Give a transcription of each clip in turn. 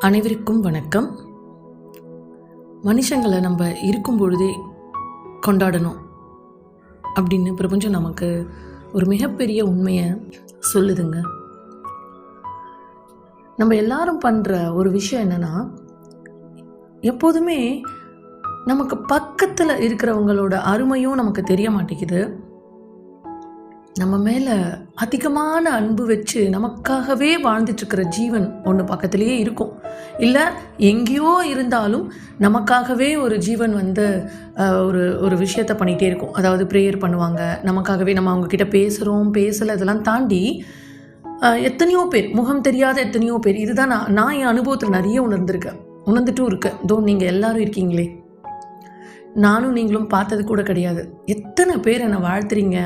அனைவருக்கும் வணக்கம். மனுஷங்களை நம்ம இருக்கும் பொழுதே கொண்டாடணும் அப்படின்னு பிரபஞ்சம் நமக்கு ஒரு மிகப்பெரிய உண்மையை சொல்லுதுங்க. நம்ம எல்லாரும் பண்ணுற ஒரு விஷயம் என்னென்னா எப்போதுமே நமக்கு பக்கத்தில் இருக்கிறவங்களோட அருமையும் நமக்கு தெரிய மாட்டேங்குது. நம்ம மேலே அதிகமான அன்பு வச்சு நமக்காகவே வாழ்ந்துட்டுருக்கிற ஜீவன் ஒன்று பக்கத்துலேயே இருக்கும். இல்லை எங்கேயோ இருந்தாலும் நமக்காகவே ஒரு ஜீவன் வந்து ஒரு ஒரு விஷயத்த பண்ணிகிட்டே இருக்கும். அதாவது ப்ரேயர் பண்ணுவாங்க. நமக்காகவே நம்ம அவங்கக்கிட்ட பேசுகிறோம் பேசலை இதெல்லாம் தாண்டி எத்தனையோ பேர் முகம் தெரியாத எத்தனையோ பேர் இதுதான் நான் நான் என் அனுபவத்தில் நிறைய உணர்ந்திருக்கேன். உணர்ந்துட்டும் இருக்கேன் தோ நீங்கள் எல்லாரும் இருக்கீங்களே. நானும் நீங்களும் பார்த்தது கூட கிடையாது. எத்தனை பேர் என்னை வாழ்த்துறீங்க?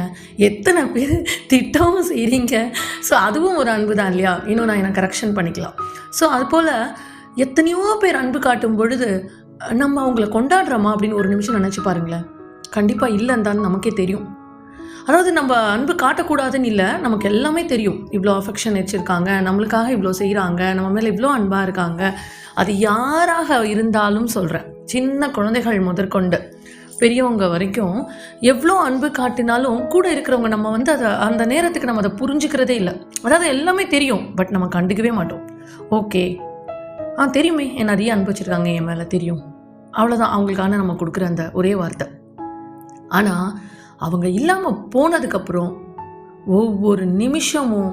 எத்தனை பேர் திட்டமும் செய்கிறீங்க ஸோ அதுவும் ஒரு அன்பு தான் இல்லையா? இன்னும் நான் என்ன கரெக்ஷன் பண்ணிக்கலாம். ஸோ அதுபோல் எத்தனையோ பேர் அன்பு காட்டும் பொழுது நம்ம அவங்கள கொண்டாடுறோமா அப்படின்னு ஒரு நிமிஷம் நினச்சி பாருங்களேன். கண்டிப்பாக இல்லைன்னு நமக்கே தெரியும். அதாவது நம்ம அன்பு காட்டக்கூடாதுன்னு இல்லை நமக்கு எல்லாமே தெரியும். இவ்வளோ அஃபெக்ஷன் வச்சுருக்காங்க நம்மளுக்காக இவ்வளோ செய்கிறாங்க நம்ம மேலே இவ்வளோ அன்பாக இருக்காங்க. அது யாராக இருந்தாலும் சொல்கிறேன் சின்ன குழந்தைகள் முதற்கொண்டு பெரியவங்க வரைக்கும் எவ்வளோ அன்பு காட்டினாலும் கூட இருக்கிறவங்க நம்ம வந்து அதை அந்த நேரத்துக்கு நம்ம அதை புரிஞ்சுக்கிறதே இல்லை. அதாவது எல்லாமே தெரியும் பட் நம்ம கண்டுக்கவே மாட்டோம். ஓகே ஆ தெரியுமே என்ன நிறைய அன்பு வச்சுருக்காங்க என் மேலே தெரியும். அவ்வளோதான் அவங்களுக்கான நம்ம கொடுக்குற அந்த ஒரே வார்த்தை. ஆனால் அவங்க இல்லாமல் போனதுக்கப்புறம் ஒவ்வொரு நிமிஷமும்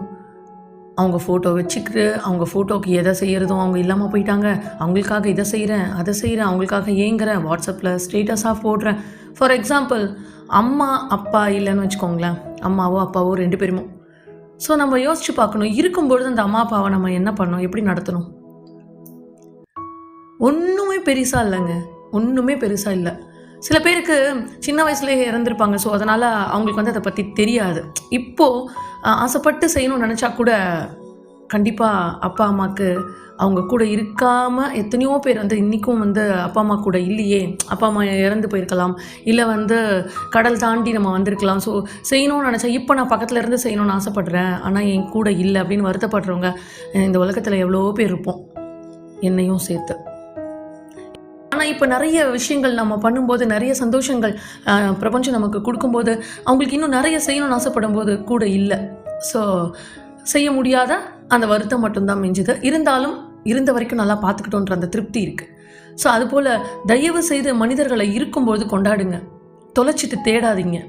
அவங்க ஃபோட்டோ வச்சுக்கிட்டு அவங்க ஃபோட்டோக்கு எதை செய்கிறதும் அவங்க இல்லாமல் போயிட்டாங்க. அவங்களுக்காக இதை செய்கிறேன் அதை செய்கிறேன் அவங்களுக்காக ஏங்குறேன் வாட்ஸ்அப்பில் ஸ்டேட்டஸாக போடுறேன். ஃபார் எக்ஸாம்பிள் அம்மா அப்பா இல்லைன்னு வச்சுக்கோங்களேன். அம்மாவோ அப்பாவோ ரெண்டு பேருமோ. ஸோ நம்ம யோசிச்சு பார்க்கணும். இருக்கும்பொழுது அந்த அம்மா அப்பாவை நம்ம என்ன பண்ணணும்? எப்படி நடத்தணும்? ஒன்றுமே பெருசாக இல்லைங்க. ஒன்றுமே பெருசாக இல்லை. சில பேருக்கு சின்ன வயசுலேயே இறந்துருப்பாங்க. ஸோ அதனால் அவங்களுக்கு வந்து அதை பற்றி தெரியாது. இப்போது ஆசைப்பட்டு செய்யணும்னு நினச்சா கூட கண்டிப்பாக அப்பா அம்மாவுக்கு அவங்க கூட இருக்காமல் எத்தனையோ பேர் வந்து இன்றைக்கும் வந்து அப்பா அம்மா கூட இல்லையே. அப்பா அம்மா இறந்து போயிருக்கலாம். இல்லை வந்து கடல் தாண்டி நம்ம வந்திருக்கலாம். ஸோ செய்யணும்னு நினச்சா இப்போ நான் பக்கத்தில் இருந்து செய்யணும்னு ஆசைப்பட்றேன். ஆனால் என் கூட இல்லை அப்படின்னு வருத்தப்படுறவங்க இந்த உலகத்தில் எவ்வளோ பேர் இருப்போம். என்னையும் சேர்த்து. ஆனால் இப்போ நிறைய விஷயங்கள் நம்ம பண்ணும்போது நிறைய சந்தோஷங்கள் பிரபஞ்சம் நமக்கு கொடுக்கும்போது அவங்களுக்கு இன்னும் நிறைய செய்யணும்னு ஆசைப்படும் போது கூட இல்லை. ஸோ செய்ய முடியாத அந்த வருத்தம் மட்டும்தான் மிஞ்சுது. இருந்தாலும் இருந்த வரைக்கும் நல்லா பார்த்துக்கிட்டோன்ற அந்த திருப்தி இருக்குது ஸோ அதுபோல் தயவு செய்து மனிதர்களை இருக்கும்போது கொண்டாடுங்க. தொலைச்சிட்டு தேடாதீங்க.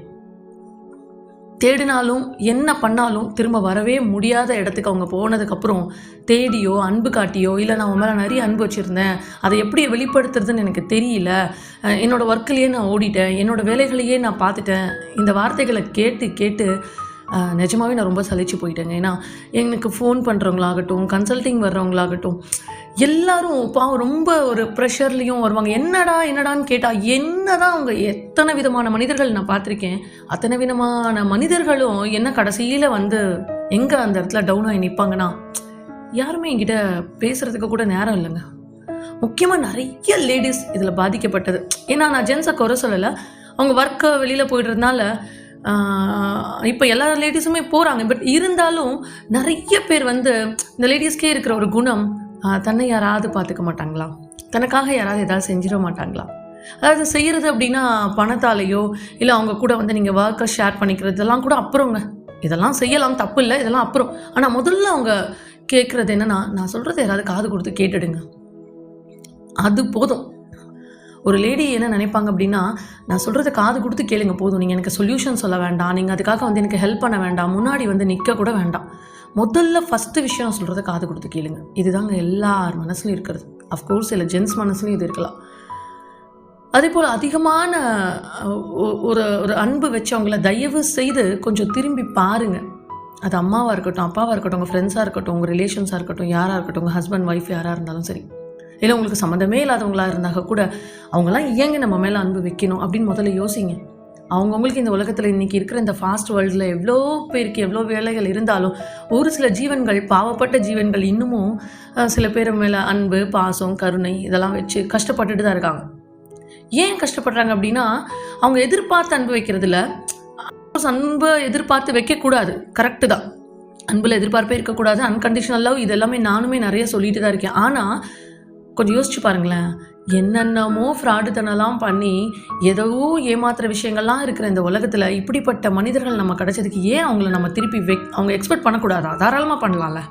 தேடினாலும் என்ன பண்ணாலும் திரும்ப வரவே முடியாத இடத்துக்கு அவங்க போனதுக்கப்புறம் தேடியோ அன்பு காட்டியோ இல்லை நான் உன் மேலே நிறைய அன்பு வச்சுருந்தேன் அதை எப்படி வெளிப்படுத்துறதுன்னு எனக்கு தெரியல. என்னோடய ஒர்க்கிலேயே நான் ஓடிட்டேன் என்னோடய வேலைகளையே நான் பார்த்துட்டேன். இந்த வார்த்தைகளை கேட்டு கேட்டு நிஜமாகவே நிஜமாவே நான் ரொம்ப சலிச்சு போயிட்டேங்க. ஏன்னா எனக்கு ஃபோன் பண்ணுறவங்களாகட்டும் கன்சல்டிங் வர்றவங்களாகட்டும் எல்லாரும் பாவம் ரொம்ப ஒரு ப்ரெஷர்லேயும் வருவாங்க. என்னடா என்னடான்னு கேட்டால் என்ன தான் அவங்க எத்தனை விதமான மனிதர்கள் நான் பார்த்துருக்கேன் அத்தனை விதமான மனிதர்களும் என்ன கடைசியில் வந்து எங்கே அந்த இடத்துல டவுன் ஆகி நிற்பாங்கன்னா யாருமே என்கிட்ட பேசுகிறதுக்கு கூட நேரம் இல்லைங்க. முக்கியமாக நிறைய லேடிஸ் இதில் பாதிக்கப்பட்டது. ஏன்னா நான் ஜென்ஸை குறை சொல்லலை. அவங்க ஒர்க்கை வெளியில் போயிடுறதுனால இப்போ எல்லா லேடிஸுமே போகிறாங்க பட் இருந்தாலும் நிறைய பேர் வந்து இந்த லேடிஸ்க்கே இருக்கிற ஒரு குணம் தன்னை யாராவது பார்த்துக்க மாட்டாங்களா? தனக்காக யாராவது ஏதாவது செஞ்சிட மாட்டாங்களா? அதாவது செய்கிறது அப்படின்னா பணத்தாலேயோ இல்லை அவங்க கூட வந்து நீங்கள் ஒர்க்கை ஷேர் பண்ணிக்கிறது இதெல்லாம் கூட அப்புறங்க. இதெல்லாம் செய்யலாம் தப்பு இல்லை இதெல்லாம் அப்புறம். ஆனால் முதல்ல அவங்க கேட்குறது என்னன்னா நான் சொல்கிறத யாராவது காது கொடுத்து கேட்டுடுங்க. அது போதும். ஒரு லேடி என்ன நினைப்பாங்க அப்படின்னா நான் சொல்கிறத காது கொடுத்து கேளுங்க போதும். நீங்கள் எனக்கு சொல்யூஷன் சொல்ல வேண்டாம். நீங்கள் அதுக்காக வந்து எனக்கு ஹெல்ப் பண்ண வேண்டாம். முன்னாடி வந்து நிற்க கூட வேண்டாம். முதல்ல ஃபஸ்ட்டு விஷயம் நான் சொல்கிறத காது கொடுத்து கேளுங்க. இதுதாங்க எல்லார் மனசுலையும் இருக்கிறது. அஃப்கோர்ஸ் இல்லை ஜென்ஸ் மனசுலையும் இது இருக்கலாம். அதே போல் அதிகமான ஒரு ஒரு அன்பு வச்சவங்கள தயவு செய்து கொஞ்சம் திரும்பி பாருங்கள் அது அம்மாவாக இருக்கட்டும் அப்பாவாக இருக்கட்டும் உங்கள் ஃப்ரெண்ட்ஸாக இருக்கட்டும் உங்கள் ரிலேஷன்ஸாக இருக்கட்டும் யாராக இருக்கட்டும் உங்கள் ஹஸ்பண்ட் ஒய்ஃப் யாராக இருந்தாலும் சரி. இல்லை உங்களுக்கு சம்மந்தமே இல்லாதவங்களா இருந்தாக கூட அவங்களாம் ஏங்க நம்ம மேலே அன்பு வைக்கணும் அப்படின்னு முதல்ல யோசிங்க. அவங்கவுங்களுக்கு இந்த உலகத்தில் இன்றைக்கி இருக்கிற இந்த ஃபாஸ்ட் வேர்ல்டில் எவ்வளோ பேருக்கு எவ்வளோ வேலைகள் இருந்தாலும் ஒரு சில ஜீவன்கள் பாவப்பட்ட ஜீவன்கள் இன்னமும் சில பேர் மேலே அன்பு பாசம் கருணை இதெல்லாம் வச்சு கஷ்டப்பட்டுட்டு தான் இருக்காங்க. ஏன் கஷ்டப்படுறாங்க அப்படின்னா அவங்க எதிர்பார்த்து அன்பு வைக்கிறதுல அன்பை எதிர்பார்த்து வைக்கக்கூடாது. கரெக்டு தான். அன்பில் எதிர்பார்ப்பே இருக்கக்கூடாது. அன்கண்டிஷனல் லவ் இது எல்லாமே நானுமே நிறைய சொல்லிட்டு தான் இருக்கேன். ஆனால் கொஞ்சம் யோசிச்சு பாருங்களேன். என்னென்னமோ ஃப்ராடுத்தனெல்லாம் பண்ணி ஏதோ ஏமாத்துற விஷயங்கள்லாம் இருக்கிற இந்த உலகத்தில் இப்படிப்பட்ட மனிதர்கள் நம்ம கிடைச்சதுக்கு ஏன் அவங்கள நம்ம திருப்பி வெக் அவங்க எக்ஸ்பெக்ட் பண்ணக்கூடாதா? தாராளமாக பண்ணலாம்ல.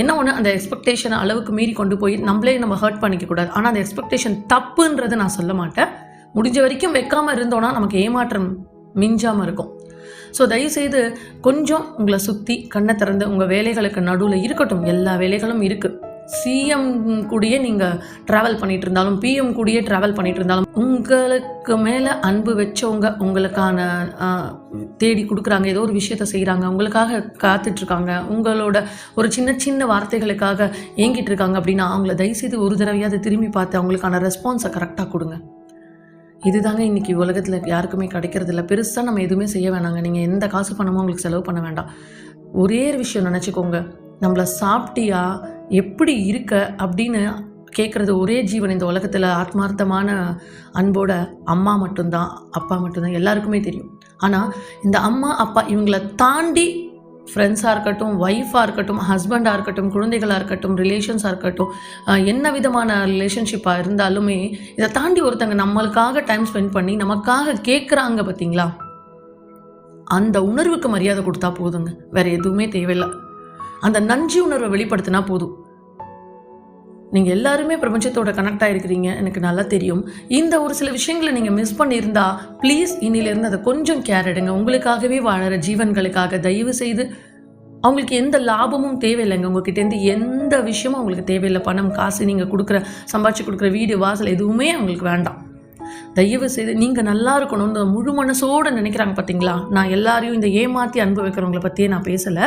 என்ன ஒன்று அந்த எக்ஸ்பெக்டேஷனை அளவுக்கு மீறி கொண்டு போய் நம்மளே நம்ம ஹர்ட் பண்ணிக்க கூடாது. ஆனால் அந்த எக்ஸ்பெக்டேஷன் தப்புன்றது நான் சொல்ல மாட்டேன். முடிஞ்ச வரைக்கும் வைக்காமல் இருந்தோன்னா நமக்கு ஏமாற்றம் மிஞ்சாமல் இருக்கும். ஸோ தயவுசெய்து கொஞ்சம் உங்களை சுற்றி கண்ணை திறந்து உங்கள் வேலைகளுக்கு நடுவில் இருக்கட்டும். எல்லா வேலைகளும் இருக்குது சிஎம் கூடயே நீங்கள் ட்ராவல் பண்ணிட்டு இருந்தாலும் பிஎம் கூடயே ட்ராவல் பண்ணிட்டு இருந்தாலும் உங்களுக்கு மேலே அன்பு வச்சவங்க உங்களுக்கான தேடி கொடுக்குறாங்க ஏதோ ஒரு விஷயத்த செய்கிறாங்க உங்களுக்காக காத்துட்ருக்காங்க உங்களோட ஒரு சின்ன சின்ன வார்த்தைகளுக்காக ஏங்கிட்டு இருக்காங்க அப்படின்னா அவங்கள தயவுசெய்து ஒரு தடவையாவது திரும்பி பார்த்து அவங்களுக்கான ரெஸ்பான்ஸை கரெக்டாக கொடுங்க. இதுதாங்க இன்றைக்கி உலகத்தில் யாருக்குமே கிடைக்கிறது இல்லை பெருசாக நம்ம எதுவுமே செய்ய வேணாங்க. நீங்கள் எந்த காசு பணமும் உங்களுக்கு செலவு பண்ண வேண்டாம். ஒரே ஒரு விஷயம் நினச்சிக்கோங்க. நம்மளை சாப்பிட்டியா எப்படி இருக்க அப்படின்னு கேட்குறது ஒரே ஜீவன் இந்த உலகத்தில் ஆத்மார்த்தமான அன்போட அம்மா மட்டும்தான் அப்பா மட்டும்தான் எல்லாருக்குமே தெரியும். ஆனால் இந்த அம்மா அப்பா இவங்கள தாண்டி ஃப்ரெண்ட்ஸாக இருக்கட்டும் ஒய்ஃபாக இருக்கட்டும் ஹஸ்பண்டாக இருக்கட்டும் குழந்தைகளாக இருக்கட்டும் ரிலேஷன்ஸாக இருக்கட்டும் என்ன விதமான ரிலேஷன்ஷிப்பாக இருந்தாலுமே இதை தாண்டி ஒருத்தங்க நம்மளுக்காக டைம் ஸ்பெண்ட் பண்ணி நமக்காக கேட்குறாங்க பார்த்தீங்களா அந்த உணர்வுக்கு மரியாதை கொடுத்தா போதுங்க. வேறு எதுவுமே தேவையில்லை. அந்த நன்றி உணர்வை வெளிப்படுத்தினா போதும். நீங்கள் எல்லாருமே பிரபஞ்சத்தோட கனெக்ட் ஆகிருக்கிறீங்க எனக்கு நல்லா தெரியும். இந்த ஒரு சில விஷயங்களை நீங்கள் மிஸ் பண்ணியிருந்தா ப்ளீஸ் இன்னிலேருந்து அதை கொஞ்சம் கேர் எடுங்க. உங்களுக்காகவே வாழற ஜீவன்களுக்காக தயவு செய்து அவங்களுக்கு எந்த லாபமும் தேவையில்லைங்க. உங்ககிட்டேருந்து எந்த விஷயமும் அவங்களுக்கு தேவையில்லை. பணம் காசு நீங்கள் கொடுக்குற சம்பாதிச்சு கொடுக்குற வீடு வாசல் எதுவுமே அவங்களுக்கு வேண்டாம். தயவு செய்து நீங்கள் நல்லா இருக்கணும்னு முழு மனசோடு நினைக்கிறாங்க பார்த்தீங்களா நான் எல்லாரையும் இந்த ஏமாற்றி அனுபவிக்கிறவங்களை பற்றியே நான் பேசலை.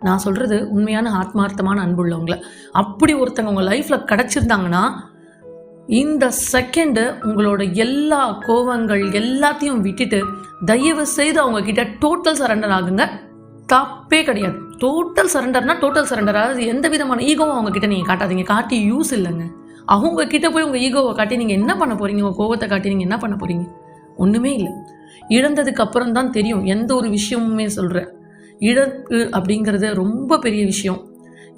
நான் சொல்கிறது உண்மையான ஆத்மார்த்தமான அன்புள்ளவங்களை. அப்படி ஒருத்தங்க உங்கள் லைஃப்பில் கிடச்சிருந்தாங்கன்னா இந்த செகண்டு உங்களோட எல்லா கோவங்கள் எல்லாத்தையும் விட்டுட்டு தயவு செய்து அவங்கக்கிட்ட டோட்டல் சரண்டர் ஆகுங்க. தப்பே கிடையாது. டோட்டல் சரண்டர்னா டோட்டல் சரண்டர் அதாவது எந்த விதமான ஈகோவும் அவங்கக்கிட்ட நீங்கள் காட்டாதீங்க. காட்டி யூஸ் இல்லைங்க. அவங்க கிட்ட போய் உங்கள் ஈகோவை காட்டி நீங்கள் என்ன பண்ண போகிறீங்க உங்கள் கோவத்தை காட்டி நீங்கள் என்ன பண்ண போகிறீங்க ஒன்றுமே இல்லை. இழந்ததுக்கு அப்புறம் தான் தெரியும். எந்த ஒரு விஷயமுமே சொல்கிறேன் இழப்பு அப்படிங்கிறது ரொம்ப பெரிய விஷயம்.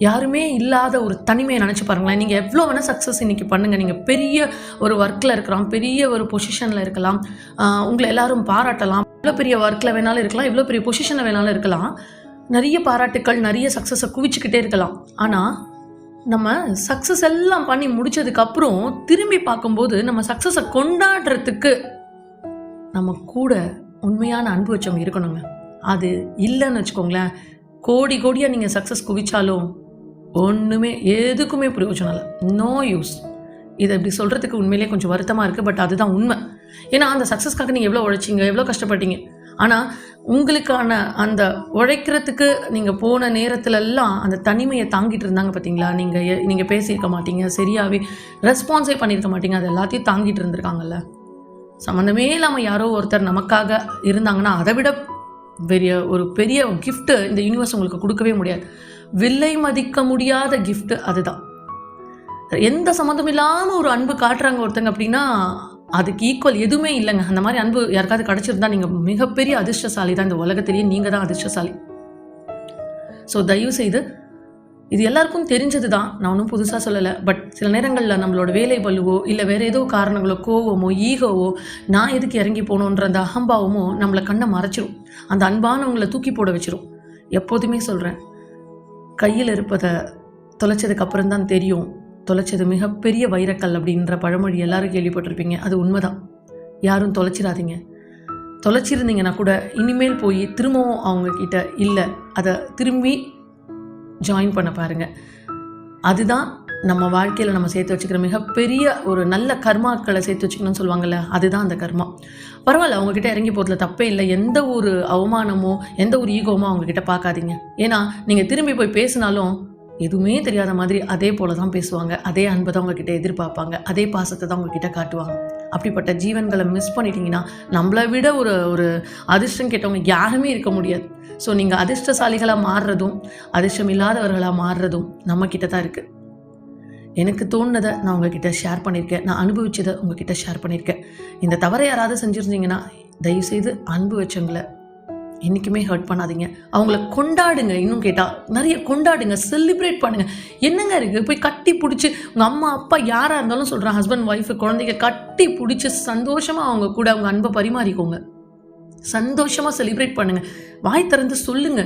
யாருமே இல்லாத ஒரு தனிமையை நினச்சி பாருங்களேன். நீங்கள் எவ்வளோ வேணால் சக்ஸஸ் இன்னைக்கு பண்ணுங்கள் நீங்கள் பெரிய ஒரு ஒர்க்கில் இருக்கலாம். பெரிய ஒரு பொசிஷனில் இருக்கலாம். உங்களை எல்லாரும் பாராட்டலாம். இவ்வளோ பெரிய ஒர்க்கில் வேணாலும் இருக்கலாம். இவ்வளோ பெரிய பொசிஷனில் வேணாலும் இருக்கலாம். நிறைய பாராட்டுக்கள் நிறைய சக்ஸஸை குவிச்சுக்கிட்டே இருக்கலாம். ஆனால் நம்ம சக்ஸஸ் எல்லாம் பண்ணி முடிச்சதுக்கப்புறம் திரும்பி பார்க்கும்போது நம்ம சக்ஸஸை கொண்டாடுறதுக்கு நம்ம கூட உண்மையான அன்பு வச்சவங்க இருக்கணுங்க. அது இல்லைன்னு வச்சுக்கோங்களேன். கோடி கோடியாக நீங்கள் சக்ஸஸ் குவிச்சாலும் ஒன்றுமே எதுக்குமே பிரயோஜனம் இல்லை. நோ யூஸ் இதை இப்படி சொல்கிறதுக்கு உண்மையிலேயே கொஞ்சம் வருத்தமாக இருக்குது பட் அதுதான் உண்மை. ஏன்னா அந்த சக்ஸஸ்க்காக நீங்கள் எவ்வளோ உழைச்சிங்க எவ்வளோ கஷ்டப்பட்டீங்க. ஆனால் உங்களுக்கான அந்த உழைக்கிறதுக்கு நீங்கள் போன நேரத்துலலாம் அந்த தனிமையை தாங்கிட்டு இருந்தாங்க பார்த்தீங்களா நீங்கள் நீங்கள் பேசியிருக்க மாட்டீங்க சரியாகவே ரெஸ்பான்ஸே பண்ணியிருக்க மாட்டீங்க அது எல்லாத்தையும் தாங்கிட்டு இருந்திருக்காங்கல்ல. சம்மந்தமே இல்லாமல் யாரோ ஒருத்தர் நமக்காக இருந்தாங்கன்னா அதை விட பெரிய ஒரு பெரிய கிஃப்ட்டு இந்த யூனிவர்ஸ் உங்களுக்கு கொடுக்கவே முடியாது. விலை மதிக்க முடியாத கிஃப்ட்டு அதுதான். எந்த சம்மந்தம் இல்லாமல் ஒரு அன்பு காட்டுறாங்க ஒருத்தங்க அப்படின்னா அதுக்கு ஈக்குவல் எதுவுமே இல்லைங்க. அந்த மாதிரி அன்பு யாருக்காவது கிடச்சிருந்தா நீங்கள் மிகப்பெரிய அதிர்ஷ்டசாலி தான் இந்த உலகத்திலேயே நீங்கள் தான் அதிர்ஷ்டசாலி. ஸோ தயவு செய்து இது எல்லாருக்கும் தெரிஞ்சது தான் நான் ஒன்றும் புதுசாக சொல்லலை. பட் சில நேரங்களில் நம்மளோட வேலை பழுவோ இல்லை வேறு ஏதோ காரணங்களோ கோவமோ ஈகோவோ நான் எதுக்கு இறங்கி போகணுன்ற அந்த அகம்பாவமோ நம்மளை கண்ணை மறைச்சிரும். அந்த அன்பானவங்களை தூக்கி போட வச்சிரும். எப்போதுமே சொல்கிறேன் கையில் இருப்பதை தொலைச்சதுக்கு அப்புறம் தான் தெரியும். தொலைச்சது மிகப்பெரிய வைரக்கல் அப்படின்ற பழமொழி எல்லாரும் கேள்விப்பட்டிருப்பீங்க. அது உண்மைதான். யாரும் தொலைச்சிடாதீங்க தொலைச்சிருந்தீங்கன்னா கூட இனிமேல் போய் திரும்பவும் அவங்கக்கிட்ட இல்லை. அதை திரும்பி ஜாயின் பண்ண பாருங்கள் அதுதான் நம்ம வாழ்க்கையில் நம்ம சேர்த்து வச்சுக்கிற மிகப்பெரிய ஒரு நல்ல கர்மாக்களை சேர்த்து வச்சுக்கணும்னு சொல்லுவாங்கல்ல அதுதான் அந்த கர்மா. பரவாயில்ல அவங்கக்கிட்ட இறங்கி போகிறதுல தப்பே இல்லை. எந்த ஒரு அவமானமோ எந்த ஒரு ஈகோமோ அவங்கக்கிட்ட பார்க்காதீங்க. ஏன்னா நீங்கள் திரும்பி போய் பேசினாலும் எதுவுமே தெரியாத மாதிரி அதே போல தான் பேசுவாங்க. அதே அன்பை தான் உங்ககிட்ட எதிர்பார்ப்பாங்க. அதே பாசத்தை தான் உங்ககிட்ட காட்டுவாங்க. அப்படிப்பட்ட ஜீவன்களை மிஸ் பண்ணிட்டீங்கன்னா நம்மளை விட ஒரு ஒரு அதிர்ஷ்டம் கேட்டவங்க யாருமே இருக்க முடியாது. ஸோ நீங்கள் அதிர்ஷ்டசாலிகளாக மாறுறதும் அதிர்ஷ்டம் இல்லாதவர்களாக மாறுறதும் நம்மக்கிட்ட தான் இருக்குது எனக்கு தோணுனதை நான் உங்ககிட்ட ஷேர் பண்ணியிருக்கேன். நான் அனுபவித்ததை உங்ககிட்ட ஷேர் பண்ணியிருக்கேன். இந்த தவறை யாராவது செஞ்சுருந்தீங்கன்னா தயவுசெய்து அன்பு வச்சவங்களை என்றைக்குமே ஹர்ட் பண்ணாதீங்க. அவங்கள கொண்டாடுங்க இன்னும் கேட்டால் நிறைய கொண்டாடுங்க செலிப்ரேட் பண்ணுங்கள் என்னங்க இருக்குது போய் கட்டி பிடிச்சி உங்கள் அம்மா அப்பா யாராக இருந்தாலும் சொல்கிறேன் ஹஸ்பண்ட் ஒய்ஃபு குழந்தைங்க கட்டி பிடிச்சி சந்தோஷமாக அவங்க கூட அவங்க அன்பை பரிமாறிக்கோங்க. சந்தோஷமாக செலிப்ரேட் பண்ணுங்கள் வாய் திறந்து சொல்லுங்க.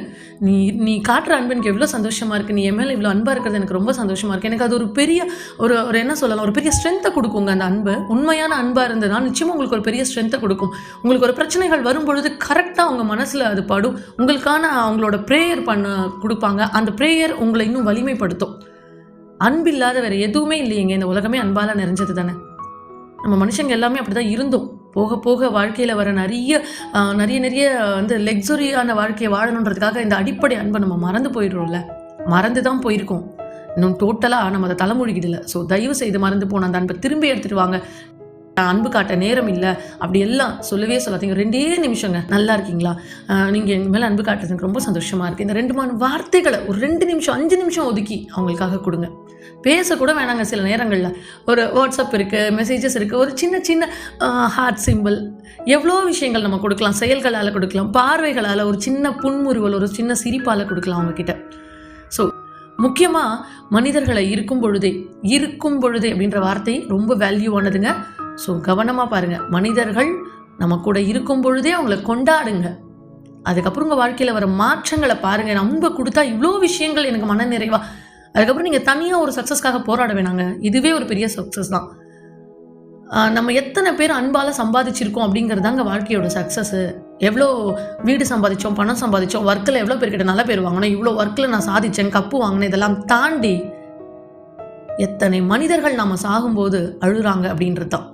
நீ நீ காட்டுற அன்பு எனக்கு எவ்வளோ சந்தோஷமாக இருக்குது நீ என் மேலே இவ்வளோ அன்பாக இருக்கிறது எனக்கு ரொம்ப சந்தோஷமாக இருக்குது எனக்கு அது ஒரு பெரிய ஒரு ஒரு என்ன சொல்லலாம் ஒரு பெரிய ஸ்ட்ரென்த்தை கொடுக்குங்க அந்த அன்பு. உண்மையான அன்பாக இருந்ததுனா நிச்சயமாக உங்களுக்கு ஒரு பெரிய ஸ்ட்ரென்த்தை கொடுக்கும். உங்களுக்கு ஒரு பிரச்சனைகள் வரும்பொழுது கரெக்டாக உங்கள் மனசில் அது படும். உங்களுக்கான அவங்களோட ப்ரேயர் பண்ண கொடுப்பாங்க. அந்த ப்ரேயர் உங்களை இன்னும் வலிமைப்படுத்தும். அன்பில்லாத வேறு எதுவுமே இல்லையேங்க. இந்த உலகமே அன்பால் நிறைஞ்சது தானே. நம்ம மனுஷங்க எல்லாமே அப்படிதான் இருந்தோம். போக போக வாழ்க்கையில் வர நிறைய ஆஹ், நிறைய நிறைய வந்து லெக்ஸுரியான வாழ்க்கையை வாழணுன்றதுக்காக இந்த அடிப்படை அன்பை நம்ம மறந்து போயிடுறோம்ல. மறந்து தான் போயிருக்கோம். இன்னும் டோட்டலாக நம்ம அதை தலைமொழிக்கிடல ஸோ தயவு செய்து மறந்து போன அந்த அன்பை திரும்பி எடுத்துட்டு வாங்க. அன்பு காட்ட நேரம் இல்லை. அப்படி எல்லாம் சொல்லவே சொல்லாதீங்க. ரெண்டே நிமிஷங்க. நல்லா இருக்கீங்களா? நீங்கள் எங்கள் மேலே அன்பு காட்டுறது எனக்கு ரொம்ப சந்தோஷமாக இருக்குது இந்த ரெண்டு மூணு வார்த்தைகளை ஒரு ரெண்டு நிமிஷம் அஞ்சு நிமிஷம் ஒதுக்கி அவங்களுக்காக கொடுங்க. பேசக்கூட வேணாங்க சில நேரங்களில். ஒரு வாட்ஸ்அப் இருக்குது மெசேஜஸ் இருக்குது ஒரு சின்ன சின்ன ஹார்ட் சிம்பிள் எவ்வளோ விஷயங்கள் நம்ம கொடுக்கலாம். செயல்களால் கொடுக்கலாம். பார்வைகளால் ஒரு சின்ன புன்முறுவல் ஒரு சின்ன சிரிப்பால் கொடுக்கலாம் அவங்கக்கிட்ட ஸோ முக்கியமாக மனிதர்களை இருக்கும் பொழுதே இருக்கும் பொழுதே அப்படின்ற வார்த்தை ரொம்ப வேல்யூவானதுங்க ஸோ கவனமாக பாருங்கள் மனிதர்கள் நம்ம கூட இருக்கும் பொழுதே அவங்கள கொண்டாடுங்க. அதுக்கப்புறம் உங்கள் வாழ்க்கையில் வர மாற்றங்களை பாருங்கள் அன்பை கொடுத்தா இவ்வளோ விஷயங்கள் எனக்கு மன நிறைவாக அதுக்கப்புறம் நீங்கள் தனியாக ஒரு சக்ஸஸ்க்காக போராட வேணாங்க. இதுவே ஒரு பெரிய சக்ஸஸ் தான். நம்ம எத்தனை பேர் அன்பால் சம்பாதிச்சிருக்கோம் அப்படிங்கிறது தாங்க வாழ்க்கையோட சக்ஸஸ்ஸு எவ்வளோ வீடு சம்பாதிச்சோம் பணம் சம்பாதிச்சோம் ஒர்க்கில் எவ்வளோ பேர்கிட்ட நல்ல பேர் வாங்கினோம் இவ்வளோ ஒர்க்கில் நான் சாதித்தேன் கப்பு வாங்கினேன் இதெல்லாம் தாண்டி எத்தனை மனிதர்கள் நாம் சாகும்போது அழுகிறாங்க அப்படின்றது தான்.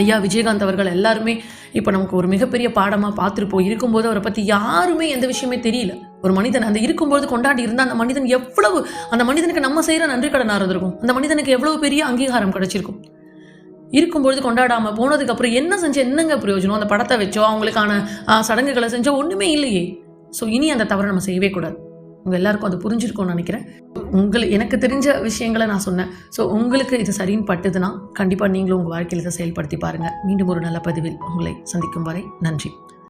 ஐயா விஜயகாந்த் அவர்கள் எல்லாருமே இப்போ நமக்கு ஒரு மிகப்பெரிய பாடமாக பார்த்துருப்போம். இருக்கும்போது அவரை பற்றி யாருமே எந்த விஷயமே தெரியல. ஒரு மனிதன் அந்த இருக்கும்போது கொண்டாடி இருந்தால் அந்த மனிதன் எவ்வளவு அந்த மனிதனுக்கு நம்ம செய்கிற நன்றி கடனாக இருந்திருக்கும் அந்த மனிதனுக்கு எவ்வளவு பெரிய அங்கீகாரம் கிடைச்சிருக்கும். இருக்கும்பொழுது கொண்டாடாமல் போனதுக்கப்புறம் என்ன செஞ்சு என்னங்க பிரயோஜனம்? அந்த படத்தை வச்சோ அவங்களுக்கான சடங்குகளை செஞ்சோ ஒன்றுமே இல்லையே. ஸோ இனி அந்த தவறை நம்ம செய்யவே கூடாது. உங்கள் எல்லாருக்கும் அது புரிஞ்சிருக்கும்னு நினைக்கிறேன். உங்களுக்கு எனக்கு தெரிஞ்ச விஷயங்களை நான் சொன்னேன். ஸோ உங்களுக்கு இது சரின்னு பட்டுதுன்னா கண்டிப்பாக நீங்களும் உங்கள் வாழ்க்கையில் இதை செயல்படுத்தி பாருங்கள் மீண்டும் ஒரு நல்ல பதிவில் உங்களை சந்திக்கும் வரை நன்றி.